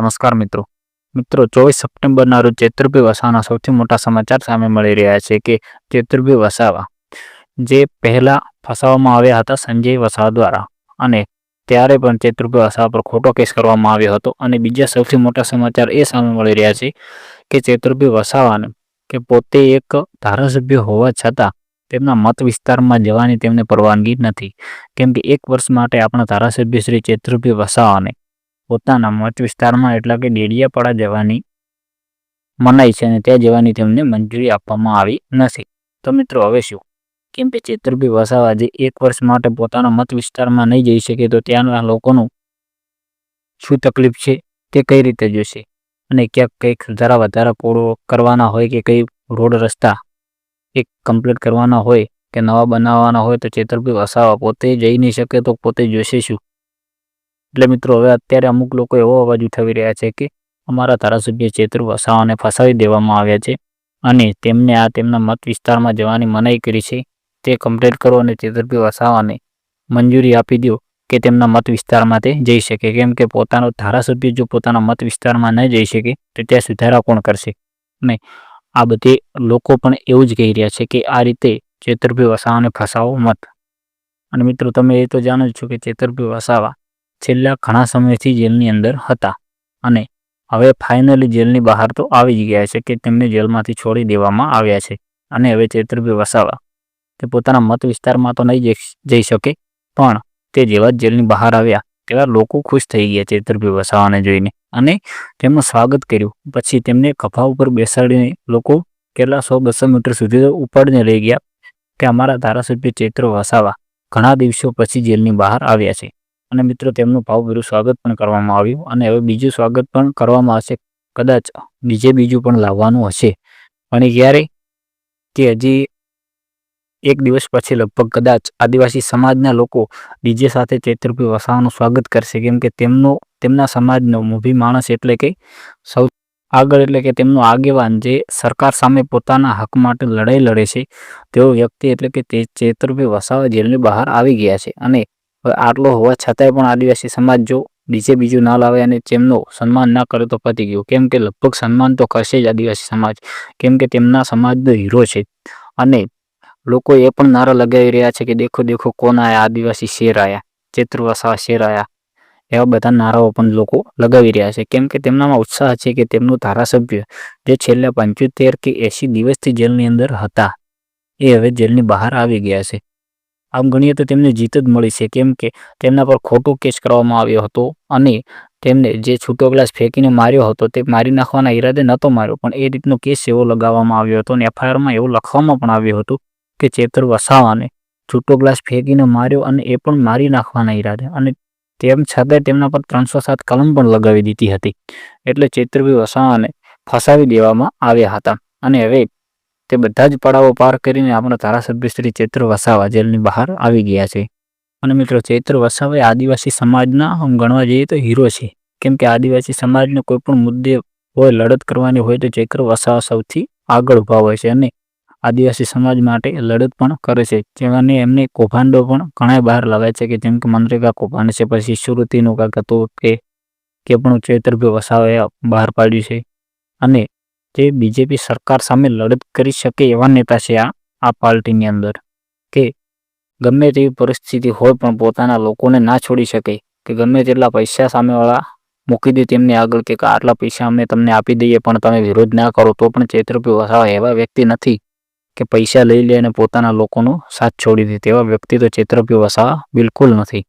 નમસ્કાર મિત્રો. મિત્રો, ચોવીસ સપ્ટેમ્બરના રોજ ચેતુર્ભી વસાવાના સૌથી મોટા સમાચાર સામે મળી રહ્યા છે કે ચેતુર્ભી વસાવા જે પહેલા ફસાવવામાં આવ્યા હતા સંજય વસાવા દ્વારા અને ત્યારે પણ ચેતુર્ભી વસાવા પર ખોટો કેસ કરવામાં આવ્યો હતો અને બીજા સૌથી મોટા સમાચાર એ સામે મળી રહ્યા છે કે ચેતુર્ભી વસાવાને કે પોતે એક ધારાસભ્ય હોવા છતાં તેમના મત વિસ્તારમાં જવાની તેમને પરવાનગી નથી. કેમ કે એક વર્ષ માટે આપણા ધારાસભ્ય શ્રી ચેતુર્ભી વસાવાને પોતાના મત વિસ્તારમાં એટલે કે ડેડિયાપાડા જવાની મનાઈ છે અને ત્યાં જવાની તેમને મંજૂરી આપવામાં આવી નથી. તો મિત્રો, હવે શું? કેમ કે ચેતુર્ભી વસાવા એક વર્ષ માટે પોતાના મત વિસ્તારમાં નહીં જઈ શકે તો ત્યાંના લોકોનું શું તકલીફ છે? તે કઈ રીતે જોશે? અને ક્યાંક કંઈક સુધારા વધારા પૂરો કરવાના હોય કે કઈ રોડ રસ્તા એક કમ્પ્લીટ કરવાના હોય કે નવા બનાવવાના હોય તો ચેતરભી વસાવા પોતે જઈ નહીં શકે તો પોતે જોશે શું? એટલે મિત્રો હવે અત્યારે અમુક લોકો એવો અવાજ ઉઠાવી રહ્યા છે કે અમારા ધારાસભ્ય ચેતુર વસાવાને ફસાવી દેવામાં આવ્યા છે અને તેમને આ તેમના મત વિસ્તારમાં જવાની મનાઈ કરી છે. તે કમ્પ્લેટ કરો અને ચેતુર્ભી વસાવાને મંજૂરી આપી દો કે તેમના મત વિસ્તારમાં તે જઈ શકે. કેમ કે પોતાનો ધારાસભ્ય જો પોતાના મત વિસ્તારમાં ન જઈ શકે, તો ત્યાં સુધારા કોણ કરશે? અને આ બધે લોકો પણ એવું જ કહી રહ્યા છે કે આ રીતે ચેતુર્ભી વસાવાને ફસાવો મત. અને મિત્રો તમે એ તો જાણો જ છો કે ચેતુર્ભી વસાવા છેલ્લા ઘણા સમયથી જેલની અંદર હતા અને હવે ફાઇનલી જેલની બહાર તો આવી જ ગયા છે કે તેમને જેલમાંથી છોડી દેવામાં આવ્યા છે અને હવે ચેતરભાઈ વસાવા તે પોતાના મત વિસ્તારમાં તો નહીં જઈ શકે પણ તે જેવા જેલની બહાર આવ્યા તેવા લોકો ખુશ થઈ ગયા ચેતરભાઈ વસાવાને જોઈને અને તેમનું સ્વાગત કર્યું. પછી તેમને કફા ઉપર બેસાડીને લોકો કેટલા સો બસો મીટર સુધી ઉપાડીને લઈ ગયા કે અમારા ધારાસભ્ય ચૈત્ર વસાવા ઘણા દિવસો પછી જેલની બહાર આવ્યા છે. અને મિત્રો, તેમનું ભાવભર્યું સ્વાગત પણ કરવામાં આવ્યું અને હવે બીજું સ્વાગત પણ કરવામાં આવશે. કદાચ બીજે બીજું પણ લાવવાનું હશે. અને ક્યારે કે હજી એક દિવસ પછી લગભગ કદાચ આદિવાસી સમાજના લોકો ડીજે સાથે ચૈત્રભી વસાવાનું સ્વાગત કરશે. કેમ કે તેમનો, તેમના સમાજનો મૂભી માણસ એટલે કે સૌ આગળ એટલે કે તેમનો આગેવાન જે સરકાર સામે પોતાના હક માટે લડાઈ લડે છે, તેઓ વ્યક્તિ એટલે કે તે ચેતરભી વસાવા જેલની બહાર આવી ગયા છે. અને આટલો હોવા છતાંય પણ આદિવાસી સમાજ જો બીજે બીજું ના લાવે અને તેમનો સન્માન ના કરે તો પતી ગયું. કેમ કે લગભગ સન્માન તો કરશે જ આદિવાસી સમાજ. કેમ કે તેમના સમાજનો હીરો છે. અને લોકો એ પણ નારા લગાવી રહ્યા છે કે દેખો દેખો કોણ આયા? આદિવાસી શેર આયા? ચેત્રવાસા શેર આયા? એવા બધા નારાઓ પણ લોકો લગાવી રહ્યા છે. કેમ કે તેમનામાં ઉત્સાહ છે કે તેમનું ધારાસભ્ય જે છેલ્લા પંચોતેર કે એસી દિવસથી જેલની અંદર હતા, એ હવે જેલની બહાર આવી ગયા છે. આમ ગણીએ તો તેમને જીત જ મળી છે. કેમ કે તેમના પર ખોટો કેસ કરવામાં આવ્યો હતો અને તેમને જે છૂટો ગ્લાસ ફેંકીને માર્યો હતો તે મારી નાખવાના ઈરાદે નહોતો માર્યો. પણ એ રીતનો કેસ એવો લગાવવામાં આવ્યો હતો અને એફઆઈઆરમાં એવું લખવામાં પણ આવ્યું હતું કે ચેતર વસાવાને છૂટો ગ્લાસ ફેંકીને માર્યો અને એ પણ મારી નાખવાના ઈરાદે. અને તેમ છતાંય તેમના પર ત્રણસો સાત કલમ પણ લગાવી દીધી હતી. એટલે ચેતરભાઈ વસાવાને ફસાવી દેવામાં આવ્યા હતા. અને હવે તે બધા જ પડાવો પાર કરીને આપણા ધારાસભ્ય શ્રી ચૈત્ર વસાવા જેલની બહાર આવી ગયા છે. અને મિત્રો, ચૈત્ર વસાવા એ આદિવાસી સમાજના આમ ગણવા જઈએ તો હીરો છે. કેમ કે આદિવાસી સમાજને કોઈ પણ મુદ્દે હોય, લડત કરવાની હોય તો ચૈત્ર વસાવા સૌથી આગળ ઊભા હોય છે અને આદિવાસી સમાજ માટે લડત પણ કરે છે. જેવાને એમને કૌભાંડો પણ ઘણા બહાર લાવે છે કે જેમ કે મનરેગા કૌભાંડ છે, પછી સુરતીનું કાંક હતું કે કે પણ ચૈત્રભ્ય વસાવાએ બહાર પાડ્યું છે. અને જે બીજેપી સરકાર સામે લડત કરી શકે એવા નેતા છે આ આ પાર્ટીની અંદર. કે ગમે તેવી પરિસ્થિતિ હોય પણ પોતાના લોકોને ના છોડી શકે, કે ગમે તેટલા પૈસા સામેવાળા મૂકી દે તેમને આગળ કે આટલા પૈસા અમે તમને આપી દઈએ પણ તમે વિરોધ ના કરો, તો પણ ચેતરપી વસાવા એવા વ્યક્તિ નથી કે પૈસા લઈ લે અને પોતાના લોકોનો સાથ છોડી દે, તેવા વ્યક્તિ તો ચેતરપી વસાવા બિલકુલ નથી.